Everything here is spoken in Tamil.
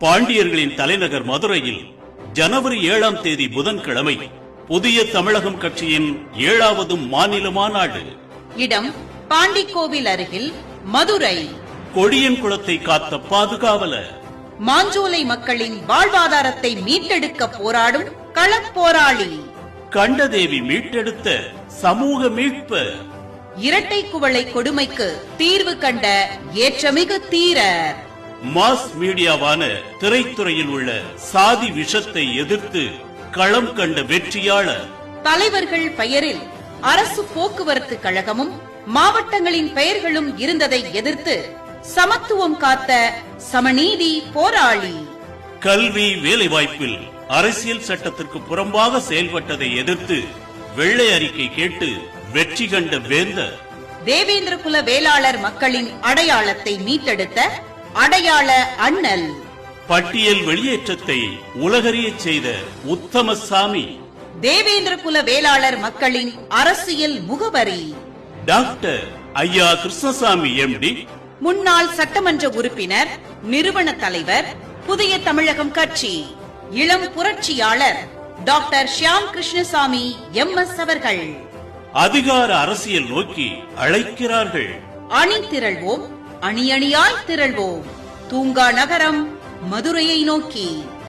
பாண்டியர்களின் தலைநகர் மதுரையில் ஜனவரி ஏழாம் தேதி புதன்கிழமை புதிய தமிழகம் கட்சியின் ஏழாவது மாநில மாநாடு இடம் பாண்டிக்கோவில் அருகில் மதுரை. கொடியன் குளத்தை காத்த பாதுகாவலர். மாஞ்சோலை மக்களின் வாழ்வாதாரத்தை மீட்டெடுக்க போராடும் களப்போராளி. கண்டதேவி மீட்டெடுத்த சமூக மீட்பர் இரட்டை குவளை கொடுமைக்கு தீர்வு கண்ட ஏற்றமிகு தீரர். மாஸ் மீடியாவான திரைத்துறையில் உள்ள சாதி விஷத்தை எதிர்த்து களம் கண்ட வெற்றியாளர். தலைவர்கள் பெயரில் அரசு போக்குவரத்து கழகமும் மாவட்டங்களின் பெயர்களும் இருந்ததை எதிர்த்து சமத்துவம் காத்த சமநீதி போராளி. கல்வி வேலைவாய்ப்பில் அரசியல் சட்டத்திற்கு புறம்பாக செயல்பட்டதை எதிர்த்து வெள்ளை அறிக்கை கேட்டு வெற்றி கண்ட வேந்தர். தேவேந்திர குல வேளாளர் மக்களின் அடையாளத்தை மீட்டெடுத்த அடையாள அண்ணல். பட்டியல் வெளியேற்றத்தை உலகறியச் செய்த உத்தமசாமி. தேவேந்திர குல வேளாளர் மக்களின் அரசியல் முகவரி. டாக்டர் ஐயா கிருஷ்ணசாமி எம்டி முன்னாள் சட்டமன்ற உறுப்பினர் நிறுவன தலைவர் புதிய தமிழகம் கட்சி. இளம் புரட்சியாளர் doctor Shyam Krishnasamy M S அவர்கள். அதிகார அரசியல் நோக்கி அழைக்கிறார்கள். அணி திரள்வோம் அணி அணியாய் திரள்வோம். தூங்கா நகரம் மதுரையை நோக்கி.